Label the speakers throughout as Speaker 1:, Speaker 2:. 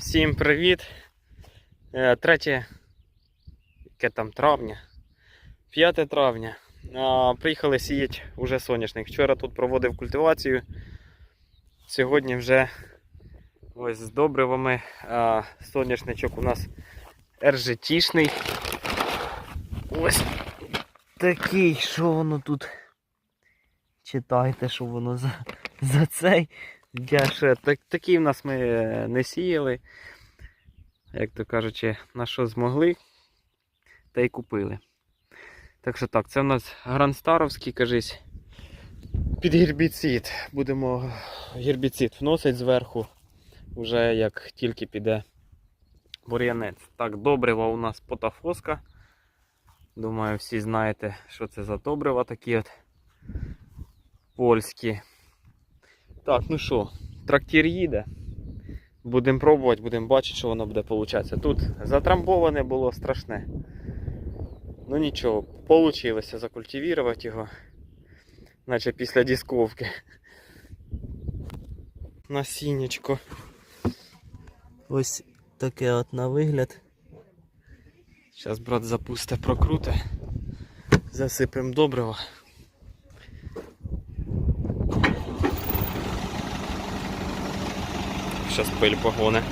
Speaker 1: Всім привіт. Е, Третє, яке там травня, 5 травня. Приїхали сіяти уже соняшник. Вчора тут проводив культивацію. Сьогодні вже ось з добривами. Соняшничок у нас ержетішний. Ось такий, що воно тут. Читайте, що воно за, за цей. Я ще так, такі в нас ми е, не сіяли. Як то кажучи, на що змогли, та й купили. Так що так, це в нас гранстаровський, кажись, під гербіцид. Будемо гербіцид вносити зверху, вже як тільки піде бур'янець. Так, добрива у нас потафоска. Думаю, всі знаєте, що це за добрива такі от польські. Так, ну що, трактир їде. Будемо пробувати, будемо бачити, що воно буде получатися. Тут затрамбоване було страшне. Ну нічого, вийшло закультивувати його. Наче після дисковки. Насіннячко. Ось таке от на вигляд. Зараз брат запусте, прокруте. Засипемо добрива. Сейчас пыль погоне.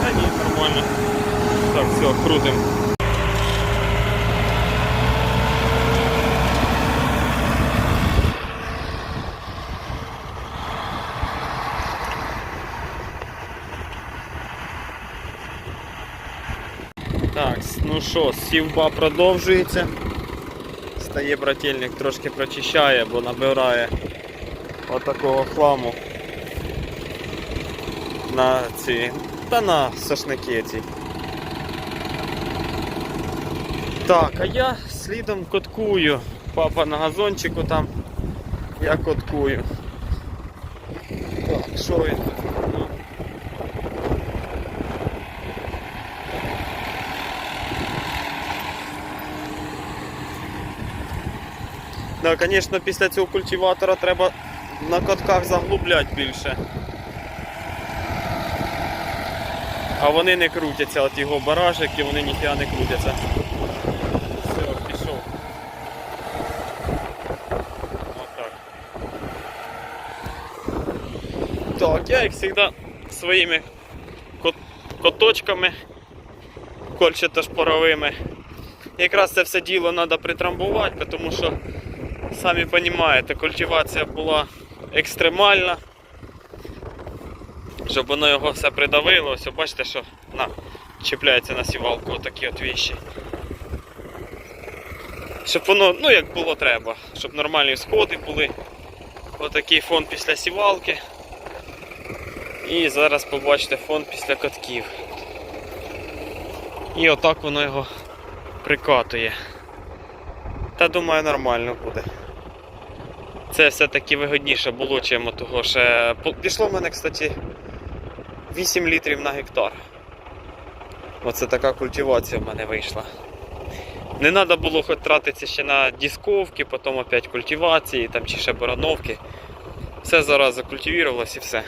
Speaker 1: Да ні, нормально. Так, все, крутим. Так, ну що, сівба продовжується. Стає брательник, трошки прочищає, бо набирає отакого хламу на ці. Та на сошники ці. Так, а я слідом коткую. Папа на газончику там. Я коткую. Так, що він тут? Ну, Да, звісно, після цього культиватора треба на катках заглубляти більше. А вони не крутяться, от його баражики, вони ніфіга не крутяться. Все, пішов. Отак. Так, я як завжди своїми кот- коточками кольчато-шпоровими. Якраз це все діло треба притрамбувати, тому що Самі розумієте, культивація була екстремальна. Щоб воно його все придавило, ось бачите, що на, чіпляється на сівалку отакі от віші. Щоб воно, ну як було треба, щоб нормальні сходи були. Отакий фон після сівалки. І зараз побачите фон після катків. І отак воно його прикатує. Та думаю нормально буде. Це все-таки вигодніше було, чим того ще. Пішло в мене, кстати, 8 літрів на гектар. Оце така культивація в мене вийшла. Не треба було хоч тратитися ще на дисковки, потім опять культивації, там чи ще барановки. Все зараз закультивувалось і все.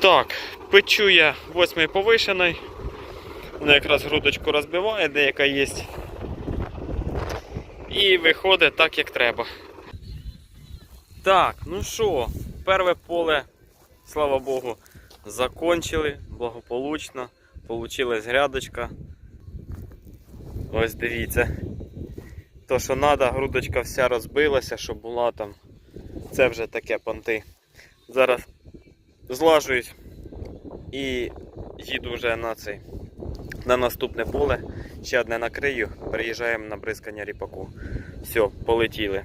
Speaker 1: Так, печу я 8 повишений. Вона якраз грудочку розбиває, деяка є. І виходить так, як треба. Так, ну що, перше поле, слава Богу, закончили благополучно. Получилась грядочка. Ось дивіться. То, що треба, грудочка вся розбилася, щоб була там. Це вже таке понти. Зараз злажують і їду вже на цей. На наступне поле. Ще одне накрию. Переїжджаємо на бризкання ріпаку. Все, полетіли.